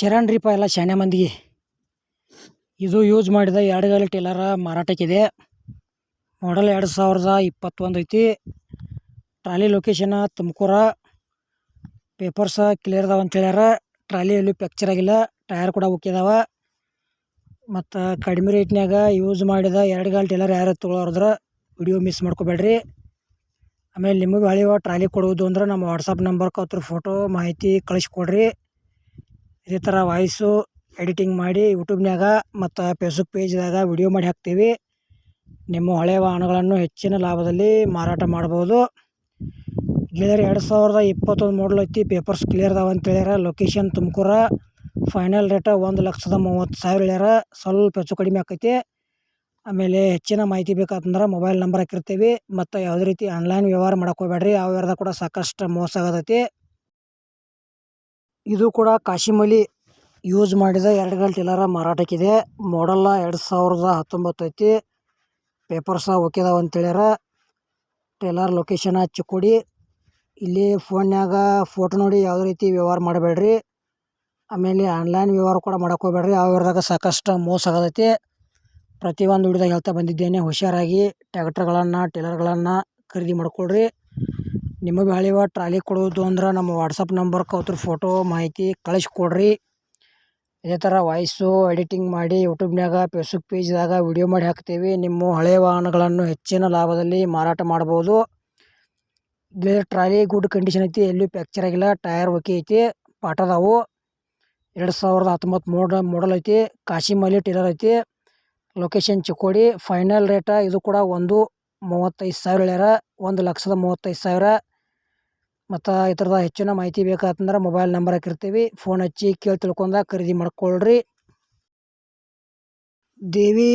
ಶರಣ್ ರೀಪ ಎಲ್ಲ ಶಾನೆ ಮಂದಿಗೆ. ಇದು ಯೂಸ್ ಮಾಡಿದ ಎರಡು ಗಾಲಿ ಟೇಲರ ಮಾರಾಟಕ್ಕಿದೆ ಮಾಡಲ್ ಎರಡು ಸಾವಿರದ ಇಪ್ಪತ್ತೊಂದು ಐತಿ. ಟ್ರಾಲಿ ಲೊಕೇಶನ ತುಮಕೂರ. ಪೇಪರ್ಸ ಕ್ಲಿಯರ್ ಅದಾವ ಅಂತ ಹೇಳ್ಯಾರ. ಟ್ರಾಲಿ ಎಲ್ಲೂ ಪ್ಯಾಕ್ಚರ್ ಆಗಿಲ್ಲ. ಟಯರ್ ಕೂಡ ಉಕ್ಕಿದಾವ ಮತ್ತು ಕಡಿಮೆ ರೇಟ್ನಾಗ ಯೂಸ್ ಮಾಡಿದ ಎರಡು ಗಾಲಿ ಟೇಲರ್ ಯಾರು ತೊಗೊಳೋದ್ರ ವಿಡಿಯೋ ಮಿಸ್ ಮಾಡ್ಕೋಬೇಡ್ರಿ. ಆಮೇಲೆ ನಿಮಗೆ ಹಳೆಯ ಟ್ರಾಲಿ ಕೊಡುವುದು ಅಂದ್ರೆ ನಮ್ಮ ವಾಟ್ಸಪ್ ನಂಬರ್ಗೆ ಕತ್ರ ಫೋಟೋ ಮಾಹಿತಿ ಕಳಿಸ್ಕೊಡ್ರಿ ಇದೇ ಥರ ವಾಯ್ಸು ಎಡಿಟಿಂಗ್ ಮಾಡಿ ಯೂಟ್ಯೂಬ್ನಾಗ ಮತ್ತು ಫೇಸ್ಬುಕ್ ಪೇಜ್ದಾಗ ವಿಡಿಯೋ ಮಾಡಿ ಹಾಕ್ತೀವಿ. ನಿಮ್ಮ ಹಳೆಯ ವಾಹನಗಳನ್ನು ಹೆಚ್ಚಿನ ಲಾಭದಲ್ಲಿ ಮಾರಾಟ ಮಾಡ್ಬೋದು. ಗೆಳೆಯರು, ಎರಡು ಸಾವಿರದ ಇಪ್ಪತ್ತೊಂದು ಮಾಡಲ್ ಐತಿ. ಪೇಪರ್ಸ್ ಕ್ಲಿಯರ್ ಅದಾವ ಅಂತ ಹೇಳ್ಯಾರ. ಲೊಕೇಶನ್ ತುಮಕೂರ. ಫೈನಲ್ ರೇಟ ಒಂದು ಲಕ್ಷದ ಮೂವತ್ತು ಸಾವಿರ ಹೇಳ್ಯಾರ. ಸ್ವಲ್ಪ ಹೆಚ್ಚು ಕಡಿಮೆ ಆಕೈತಿ. ಆಮೇಲೆ ಹೆಚ್ಚಿನ ಮಾಹಿತಿ ಬೇಕಾತಂದ್ರೆ ಮೊಬೈಲ್ ನಂಬರ್ ಹಾಕಿರ್ತೀವಿ. ಮತ್ತು ಯಾವುದೇ ರೀತಿ ಆನ್ಲೈನ್ ವ್ಯವಹಾರ ಮಾಡಕ್ಕೆ ಹೋಗ್ಬೇಡ್ರಿ. ಆ ಕೂಡ ಸಾಕಷ್ಟು ಮೋಸ ಆಗತೈತಿ. ಇದು ಕೂಡ ಕಾಶಿಮಲಿ ಯೂಸ್ ಮಾಡಿದ ಎರಡು ಗಂಟೆ ಟೇಲರ ಮಾರಾಟಕ್ಕಿದೆ. ಮಾಡಲ್ಲ ಎರಡು ಸಾವಿರದ ಹತ್ತೊಂಬತ್ತು ಐತಿ. ಪೇಪರ್ ಸಹ ಓಕೆದಾವ ಅಂತ ಹೇಳ್ಯಾರ. ಟೇಲರ್ ಲೊಕೇಶನ ಚಿಕ್ಕೋಡಿ ಇಲ್ಲಿ ಫೋನ್ಯಾಗ ಫೋಟೋ ನೋಡಿ ಯಾವುದೇ ರೀತಿ ವ್ಯವಹಾರ ಮಾಡಬೇಡ್ರಿ. ಆಮೇಲೆ ಆನ್ಲೈನ್ ವ್ಯವಹಾರ ಕೂಡ ಮಾಡಕ್ಕೆ ಹೋಗ್ಬೇಡ್ರಿ. ಆ ವ್ಯವಹಾರದಾಗ ಸಾಕಷ್ಟು ಮೋಸ ಆಗತೈತಿ. ಪ್ರತಿಯೊಂದು ವಿಡಿಯೋದಾಗ ಹೇಳ್ತಾ ಬಂದಿದ್ದೇನೆ, ಹುಷಾರಾಗಿ. ಟ್ಯಾಕ್ಟ್ರ್ಗಳನ್ನು ಟೇಲರ್ಗಳನ್ನು ಖರೀದಿ ಮಾಡ್ಕೊಳ್ರಿ. ನಿಮಗೆ ಹಳೆವ ಟ್ರಾಲಿ ಕೊಡೋದು ಅಂದ್ರೆ ನಮ್ಮ ವಾಟ್ಸಪ್ ನಂಬರ್ಗೆ ಅವ್ರ ಫೋಟೋ ಮಾಹಿತಿ ಕಳಿಸ್ಕೊಡ್ರಿ. ಇದೇ ಥರ ವಾಯ್ಸು ಎಡಿಟಿಂಗ್ ಮಾಡಿ ಯೂಟ್ಯೂಬ್ನಾಗ ಫೇಸ್ಬುಕ್ ಪೇಜ್ದಾಗ ವಿಡಿಯೋ ಮಾಡಿ ಹಾಕ್ತೀವಿ. ನಿಮ್ಮ ಹಳೆಯ ವಾಹನಗಳನ್ನು ಹೆಚ್ಚಿನ ಲಾಭದಲ್ಲಿ ಮಾರಾಟ ಮಾಡ್ಬೋದು. ಟ್ರಾಲಿ ಗುಡ್ ಕಂಡೀಷನ್ ಐತಿ, ಎಲ್ಲೂ ಫ್ಯಾಕ್ಚರ್ ಆಗಿಲ್ಲ ಟಯರ್ ಓಕೆ ಐತಿ, ಪಾಠ ಅದಾವು. ಎರಡು ಸಾವಿರದ ಹತ್ತೊಂಬತ್ತು ಮೋಡ ಮಾಡಲ್ ಐತಿ ಕಾಶಿಮಲಿ ಟೀಲರ್ ಐತಿ. ಲೊಕೇಶನ್ ಚಿಕ್ಕೋಡಿ ಫೈನಲ್ ರೇಟ ಇದು ಕೂಡ ಒಂದು ಮೂವತ್ತೈದು ಸಾವಿರ ಹೇಳ್ಯಾರ, ಒಂದು ಲಕ್ಷದ ಮೂವತ್ತೈದು ಸಾವಿರ. ಮತ್ತು ಈ ಥರದ ಹೆಚ್ಚಿನ ಮಾಹಿತಿ ಬೇಕಾತಂದ್ರೆ ಮೊಬೈಲ್ ನಂಬರ್ ಹಾಕಿರ್ತೀವಿ. ಫೋನ್ ಹಚ್ಚಿ ಕೇಳಿ ತಿಳ್ಕೊಂಡ ಖರೀದಿ ಮಾಡ್ಕೊಳ್ರಿ. ದೇವಿ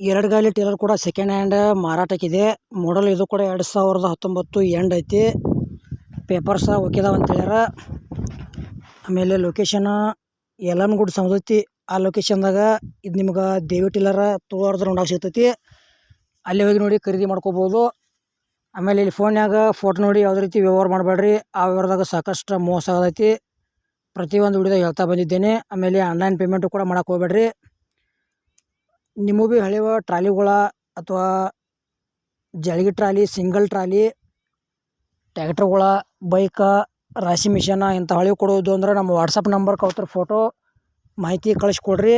ಎರಡು ಗಾಲಿ ಟೇಲರ್ ಕೂಡ ಸೆಕೆಂಡ್ ಹ್ಯಾಂಡ್ ಮಾರಾಟಕ್ಕಿದೆ ಮಾಡಲ್ ಇದು ಕೂಡ ಎರಡು ಸಾವಿರದ ಹತ್ತೊಂಬತ್ತು ಎಂಡ್ ಐತಿ. ಪೇಪರ್ಸ ಓಕೆದಾವ ಅಂತ ಹೇಳ್ಯಾರ. ಆಮೇಲೆ ಲೊಕೇಶನ್ ಯಲನ್ಗುಡ್ ಸಮದೈತಿ ಆ ಲೊಕೇಶನ್ದಾಗ ಇದು ನಿಮ್ಗೆ ದೇವಿ ಟೇಲರ ತೋರ್ದ್ರ ನೋಡಕ್ಕೆ ಸಿಗ್ತೈತಿ ಅಲ್ಲಿ ಹೋಗಿ ನೋಡಿ ಖರೀದಿ ಮಾಡ್ಕೋಬೋದು. ಆಮೇಲೆ ಇಲ್ಲಿ ಫೋನ್ಯಾಗ ಫೋಟೋ ನೋಡಿ ಯಾವುದೇ ರೀತಿ ವ್ಯವಹಾರ ಮಾಡಬೇಡ್ರಿ. ಆ ವ್ಯವಹಾರದಾಗ ಸಾಕಷ್ಟು ಮೋಸ ಆಗತೈತಿ. ಪ್ರತಿಯೊಂದು ವಿಡಿಯೋದಾಗ ಹೇಳ್ತಾ ಬಂದಿದ್ದೇನೆ. ಆಮೇಲೆ ಆನ್ಲೈನ್ ಪೇಮೆಂಟು ಕೂಡ ಮಾಡಕ್ಕೆ ಹೋಗ್ಬೇಡ್ರಿ. ನಿಮಗೂ ಭೀ ಹಳೆಯ ಟ್ರಾಲಿಗಳ ಅಥವಾ ಜಳಗಿ ಟ್ರಾಲಿ ಸಿಂಗಲ್ ಟ್ರಾಲಿ, ಟ್ಯಾಕ್ಟ್ರುಗಳ, ಬೈಕ, ರಾಶಿ ಮಿಷನ ಇಂಥ ಹಳೆ ಕೊಡೋದು ಅಂದ್ರೆ ನಮ್ಮ ವಾಟ್ಸಪ್ ನಂಬರ್ ಕೊಡ್ತಾರೆ ಫೋಟೋ ಮಾಹಿತಿ ಕಳಿಸ್ಕೊಡ್ರಿ.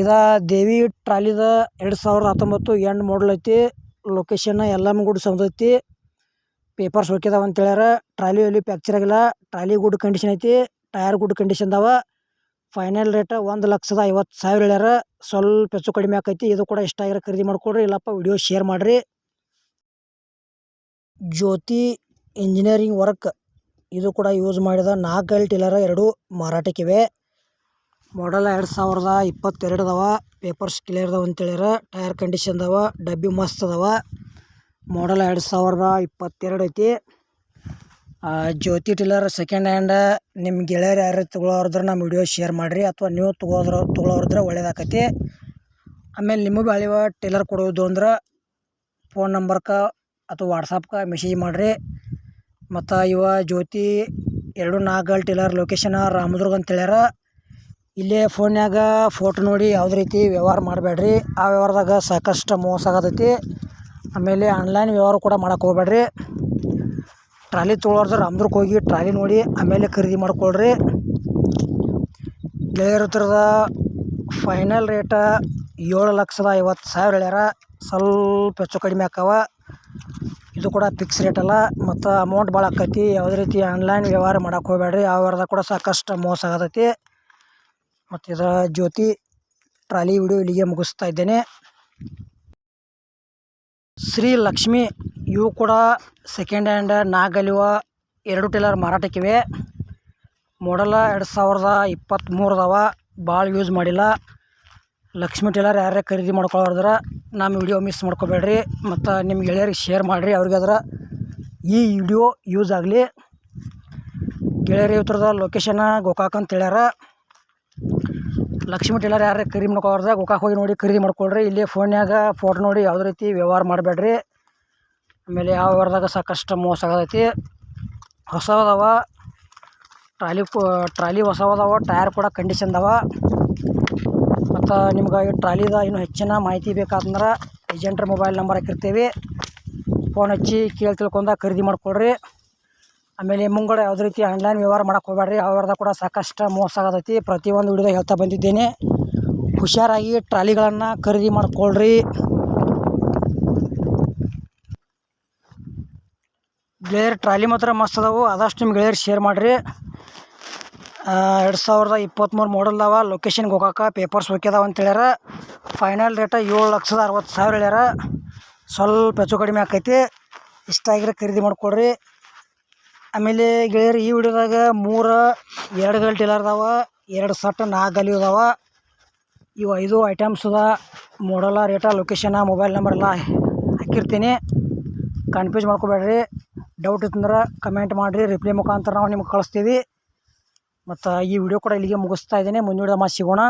ಇದ ದೇವಿ ಟ್ರಾಲಿದ ಎರಡು ಸಾವಿರದ ಹತ್ತೊಂಬತ್ತು ಎಂಡ್ ಮಾಡಲ್ ಐತಿ. ಲೊಕೇಶನ್ ಯಲ್ಲಮ್ಮಗುಡ್ ಸಮದೈತಿ ಪೇಪರ್ಸ್ ಹೋಗ್ಯದಾವ ಅಂತ ಹೇಳ್ಯಾರ ಟ್ರಾಲಿ ಅಲ್ಲಿ ಫ್ಯಾಕ್ಚರ್ ಆಗಿಲ್ಲ. ಟ್ರಾಲಿ ಗುಡ್ ಕಂಡೀಷನ್ ಐತಿ. ಟೈರ್ ಗುಡ್ ಕಂಡೀಷನ್ ಅದಾವ. ಫೈನಲ್ ರೇಟ್ ಒಂದು ಲಕ್ಷದ ಐವತ್ತು ಸಾವಿರ ಹೇಳ್ಯಾರ. ಸ್ವಲ್ಪ ಹೆಚ್ಚು ಕಡಿಮೆ ಆಕೈತಿ. ಇದು ಕೂಡ ಇಷ್ಟ ಆಗಿರೋ ಖರೀದಿ ಮಾಡ್ಕೊಡ್ರಿ. ಇಲ್ಲಪ್ಪ ವಿಡಿಯೋ ಶೇರ್ ಮಾಡಿರಿ. ಜ್ಯೋತಿ ಇಂಜಿನಿಯರಿಂಗ್ ವರ್ಕ್ ಇದು ಕೂಡ ಯೂಸ್ ಮಾಡಿದ ನಾಲ್ಕು ಟೇಲರ ಎರಡು ಮಾರಾಟಕ್ಕಿವೆ ಮಾಡಲ್ ಎರಡು ಸಾವಿರದ ಇಪ್ಪತ್ತೆರಡು ಅದಾವ ಪೇಪರ್ಸ್ ಕ್ಲಿಯರ್ ಅದಾವ ಅಂತ ಹೇಳ್ಯಾರ ಟಯರ್ ಕಂಡೀಷನ್ ಅದಾವ ಡಬ್ಬಿ ಮಸ್ತ್ ಅದಾವ ಮಾಡಲ್ ಎರಡು ಸಾವಿರದ ಇಪ್ಪತ್ತೆರಡು ಐತಿ. ಜ್ಯೋತಿ ಟಿಲ್ಲರ್ ಸೆಕೆಂಡ್ ಹ್ಯಾಂಡ್ ನಿಮ್ಮ ಗೆಳೆಯರು ಯಾರು ತೊಗೊಳೋರಿದ್ರೆ ನಮ್ಮ ವಿಡಿಯೋ ಶೇರ್ ಮಾಡಿರಿ. ಅಥವಾ ನೀವು ತೊಗೊಳೋದ್ರ, ತೊಗೊಳೋರಿದ್ರೆ ಒಳ್ಳೇದಾಕತಿ. ಆಮೇಲೆ ನಿಮಗೆ ಅಳಿವ ಟೇಲರ್ ಕೊಡೋದು ಅಂದ್ರೆ ಫೋನ್ ನಂಬರ್ಕ ಅಥವಾ ವಾಟ್ಸಪ್ಗೆ ಮೆಸೇಜ್ ಮಾಡಿರಿ. ಮತ್ತು ಇವ ಜ್ಯೋತಿ ಎರಡು ನಾಲ್ಕು ಟೇಲರ್ ಲೊಕೇಶನ್ ರಾಮದುರ್ಗ ಅಂತ ಹೇಳ್ಯಾರ ಇಲ್ಲೇ ಫೋನ್ಯಾಗ ಫೋಟೋ ನೋಡಿ ಯಾವುದೇ ರೀತಿ ವ್ಯವಹಾರ ಮಾಡಬೇಡ್ರಿ. ಆ ವ್ಯವಹಾರದಾಗ ಸಾಕಷ್ಟು ಮೋಸ ಆಗತೈತಿ. ಆಮೇಲೆ ಆನ್ಲೈನ್ ವ್ಯವಹಾರ ಕೂಡ ಮಾಡಕ್ಕೆ ಹೋಗ್ಬೇಡ್ರಿ. ಟ್ರಾಲಿ ತೊಗೊಳೋರ್ದು ಅಂದ್ರಕ್ಕೆ ಹೋಗಿ ಟ್ರಾಲಿ ನೋಡಿ ಆಮೇಲೆ ಖರೀದಿ ಮಾಡ್ಕೊಳ್ರಿ. ಗೆಳೆಯರ ಥರದ ಫೈನಲ್ ರೇಟ ಏಳು ಲಕ್ಷದ ಐವತ್ತು ಸಾವಿರ ಹೇಳ್ಯಾರ. ಸ್ವಲ್ಪ ಹೆಚ್ಚು ಕಡಿಮೆ ಆಕ್ಕವ. ಇದು ಕೂಡ ಫಿಕ್ಸ್ ರೇಟ್ ಅಲ್ಲ. ಮತ್ತು ಅಮೌಂಟ್ ಭಾಳ ಆಕೈತಿ ಯಾವುದೇ ರೀತಿ ಆನ್ಲೈನ್ ವ್ಯವಹಾರ ಮಾಡಕ್ಕೆ ಹೋಗಬೇಡ್ರಿ. ಆ ವ್ಯವಹಾರದಾಗ ಕೂಡ ಸಾಕಷ್ಟು ಮೋಸ ಆಗತೈತಿ. ಮತ್ತು ಇದರ ಜ್ಯೋತಿ ಟ್ರಾಲಿ ವಿಡಿಯೋ ಇಲ್ಲಿಗೆ ಮುಗಿಸ್ತಾ ಇದ್ದೇನೆ. ಶ್ರೀ ಲಕ್ಷ್ಮಿ, ಇವು ಕೂಡ ಸೆಕೆಂಡ್ ಹ್ಯಾಂಡ್ ನಾಗಲಿವ ಎರಡು ಟೇಲರ್ ಮಾರಾಟಕ್ಕಿವೆ. ಮೊಡಲ ಎರಡು ಸಾವಿರದ ಇಪ್ಪತ್ತ್ಮೂರದವ ಭಾಳ ಯೂಸ್ ಮಾಡಿಲ್ಲ. ಲಕ್ಷ್ಮಿ ಟೇಲರ್ ಯಾರ್ಯಾರು ಖರೀದಿ ಮಾಡ್ಕೊಳ್ಳೋದ್ರ ನಮ್ಮ ವಿಡಿಯೋ ಮಿಸ್ ಮಾಡ್ಕೋಬೇಡ್ರಿ. ಮತ್ತು ನಿಮ್ಮ ಗೆಳೆಯರಿಗೆ ಶೇರ್ ಮಾಡಿರಿ ಅವ್ರಿಗೆ ಅದರ ಈ ವಿಡಿಯೋ ಯೂಸ್ ಆಗಲಿ. ಗೆಳೆಯರಿ ಉತ್ತರದ ಲೊಕೇಶನ್ ಗೋಕಾಕ್ ಅಂತ ಹೇಳ್ಯಾರ. ಲಕ್ಷ್ಮಿ ಟೇಲರ್ ಯಾರು ಖರೀದಿ ಮಾಡ್ಕೊಳ್ದಾಗ ಗೋಕಾಕ್ ಹೋಗಿ ನೋಡಿ ಖರೀದಿ ಮಾಡ್ಕೊಳ್ರಿ. ಇಲ್ಲಿ ಫೋನ್ಯಾಗ ಫೋಟೋ ನೋಡಿ ಯಾವುದೇ ರೀತಿ ವ್ಯವಹಾರ ಮಾಡಬೇಡ್ರಿ. ಆಮೇಲೆ ಯಾವ ವ್ಯವಹಾರದಾಗ ಸಾಕಷ್ಟು ಮೋಸ ಆಗತೈತಿ. ಹೊಸದವ ಟ್ರಾಲಿ ಟ್ರಾಲಿ ಹೊಸವದವ, ಟೈರ್ ಕೂಡ ಕಂಡೀಷನ್ ಅದಾವ ಮತ್ತು ನಿಮ್ಗೆ ಈ ಟ್ರಾಲಿದ ಇನ್ನೂ ಹೆಚ್ಚಿನ ಮಾಹಿತಿ ಬೇಕಾದ್ರೆ ಏಜೆಂಟ್ರ ಮೊಬೈಲ್ ನಂಬರ್ ಹಾಕಿರ್ತೀವಿ. ಫೋನ್ ಹಚ್ಚಿ ಕೇಳಿ ತಿಳ್ಕೊಂಡ ಖರೀದಿ ಮಾಡ್ಕೊಳ್ರಿ. ಆಮೇಲೆ ಮುಂಗಡ ಯಾವುದೇ ರೀತಿ ಆನ್ಲೈನ್ ವ್ಯವಹಾರ ಮಾಡಕ್ಕೆ ಹೋಗ್ಬೇಡ್ರಿ, ಅವ್ರದ ಕೂಡ ಸಾಕಷ್ಟು ಮೋಸ ಆಗತೈತಿ. ಪ್ರತಿಯೊಂದು ವಿಡಿಯೋದಾಗ ಹೇಳ್ತಾ ಬಂದಿದ್ದೇನೆ. ಹುಷಾರಾಗಿ ಟ್ರಾಲಿಗಳನ್ನು ಖರೀದಿ ಮಾಡ್ಕೊಳ್ರಿ. ಗೆಳೆಯರು, ಟ್ರಾಲಿ ಮಾತ್ರ ಮಸ್ತ್ ಅದಾವು. ಆದಷ್ಟು ನಿಮ್ಮ ಗೆಳೆಯರು ಶೇರ್ ಮಾಡಿರಿ. ಎರಡು ಸಾವಿರದ ಇಪ್ಪತ್ತ್ಮೂರು ಮಾಡಲ್ ಅವ ಲೊಕೇಶನ್ಗೆ ಹೋಗಾಕ ಪೇಪರ್ಸ್ ಹೋಗ್ಯದಾವ ಅಂತ ಹೇಳ್ಯಾರ. ಫೈನಲ್ ರೇಟ ಏಳು ಲಕ್ಷದ ಅರವತ್ತು ಸಾವಿರ ಹೇಳ್ಯಾರ. ಸ್ವಲ್ಪ ಹೆಚ್ಚು ಕಡಿಮೆ ಆಕೈತಿ. ಇಷ್ಟ ಆಗಿರೋ ಖರೀದಿ ಮಾಡ್ಕೊಳ್ರಿ ಆಮೇಲೆ ಗೆಳೆಯರು, ಈ ವಿಡಿಯೋದಾಗ ಮೂರು, ಎರಡು ಗಲ್ ಟೇಲರ್ ಅದಾವ, ಎರಡು ಸಟ್ ನಾಲ್ಕು ಗಲಿ ಅದಾವ. ಇವು ಐದು ಐಟಮ್ಸ್ ಅದ. ಮಾಡಲ್ಲ ರೇಟ ಲೊಕೇಶನ ಮೊಬೈಲ್ ನಂಬರ್ ಎಲ್ಲ ಹಾಕಿರ್ತೀನಿ. ಕನ್ಫ್ಯೂಸ್ ಮಾಡ್ಕೋಬೇಡ್ರಿ. ಡೌಟ್ ಇತ್ತಂದ್ರೆ ಕಮೆಂಟ್ ಮಾಡಿರಿ. ರಿಪ್ಲೈ ಮುಖಾಂತರ ನಾವು ನಿಮ್ಗೆ ಕಳಿಸ್ತೀವಿ. ಮತ್ತು ಈ ವಿಡಿಯೋ ಕೂಡ ಇಲ್ಲಿಗೆ ಮುಗಿಸ್ತಾ ಇದ್ದೀನಿ. ಮುಂದಿನ ಮತ್ತೆ ಸಿಗೋಣ.